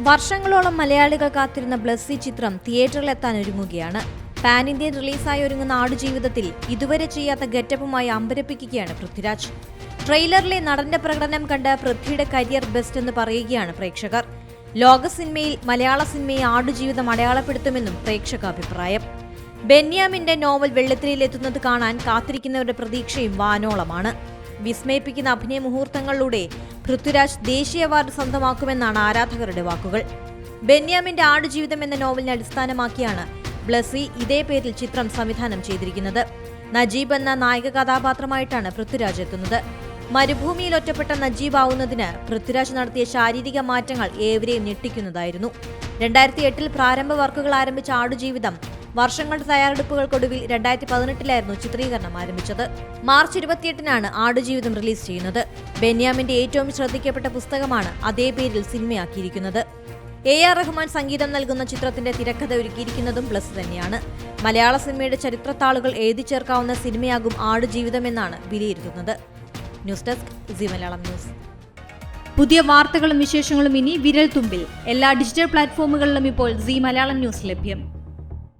വർഷങ്ങളോളം മലയാളികൾ കാത്തിരുന്ന ബ്ലസ്സി ചിത്രം തിയേറ്ററിലെത്താൻ ഒരുങ്ങുകയാണ്. പാൻ ഇന്ത്യൻ റിലീസായി ഒരുങ്ങുന്ന ആടുജീവിതത്തിൽ ഇതുവരെ ചെയ്യാത്ത ഗെറ്റപ്പുമായി അമ്പരപ്പിക്കുകയാണ് പൃഥ്വിരാജ്. ട്രെയിലറിലെ നടന്റെ പ്രകടനം കണ്ട് പൃഥ്വിയുടെ കരിയർ ബെസ്റ്റ് എന്ന് പറയുകയാണ് പ്രേക്ഷകർ. ലോക സിനിമയിൽ മലയാള സിനിമയെ ആടുജീവിതം അടയാളപ്പെടുത്തുമെന്നും പ്രേക്ഷക അഭിപ്രായം. ബെന്യാമിന്റെ നോവൽ വെള്ളത്തിലെത്തുന്നത് കാണാൻ കാത്തിരിക്കുന്നവരുടെ പ്രതീക്ഷയും വാനോളമാണ്. വിസ്മയിപ്പിക്കുന്ന അഭിനയ മുഹൂർത്തങ്ങളിലൂടെ പൃഥ്വിരാജ് ദേശീയ അവാർഡ് സ്വന്തമാക്കുമെന്നാണ് ആരാധകരുടെ വാക്കുകൾ. ബെന്യാമിന്റെ ആടുജീവിതം എന്ന നോവലിനെ അടിസ്ഥാനമാക്കിയാണ് ബ്ലസി ഇതേ പേരിൽ ചിത്രം സംവിധാനം ചെയ്തിരിക്കുന്നത്. നജീബ് എന്ന നായക കഥാപാത്രമായിട്ടാണ് പൃഥ്വിരാജ് എത്തുന്നത്. മരുഭൂമിയിൽ ഒറ്റപ്പെട്ട നജീബ് ആവുന്നതിന് പൃഥ്വിരാജ് നടത്തിയ ശാരീരിക മാറ്റങ്ങൾ ഏവരെയും ഞെട്ടിക്കുന്നതായിരുന്നു. രണ്ടായിരത്തി എട്ടിൽ പ്രാരംഭ വർക്കുകൾ ആരംഭിച്ച ആടുജീവിതം വർഷങ്ങളുടെ തയ്യാറെടുപ്പുകൾക്കൊടുവിൽ രണ്ടായിരത്തി പതിനെട്ടിലായിരുന്നു ചിത്രീകരണം ആരംഭിച്ചത്. മാർച്ച് ഇരുപത്തിയെട്ടിനാണ് ആടുജീവിതം റിലീസ് ചെയ്യുന്നത്. ബെന്യാമിന്റെ ഏറ്റവും ശ്രദ്ധിക്കപ്പെട്ട പുസ്തകമാണ് അതേ പേരിൽ സിനിമയാക്കിയിരിക്കുന്നത്. എ ആർ റഹ്മാൻ സംഗീതം നൽകുന്ന ചിത്രത്തിന്റെ തിരക്കഥ ഒരുക്കിയിരിക്കുന്നതും പ്ലസ് തന്നെയാണ്. മലയാള സിനിമയുടെ ചരിത്രത്താളുകൾ എഴുതി ചേർക്കാവുന്ന സിനിമയാകും ആടുജീവിതം എന്നാണ് വിലയിരുത്തുന്നത്. News desk Zee Malayalam news. പുതിയ വാർത്തകളും വിശേഷങ്ങളും ഇനി വിരൽ തുമ്പിൽ എല്ലാ ഡിജിറ്റൽ പ്ലാറ്റ്ഫോമുകളിലും ഇപ്പോൾ സി മലയാളം ന്യൂസ് ലഭ്യം.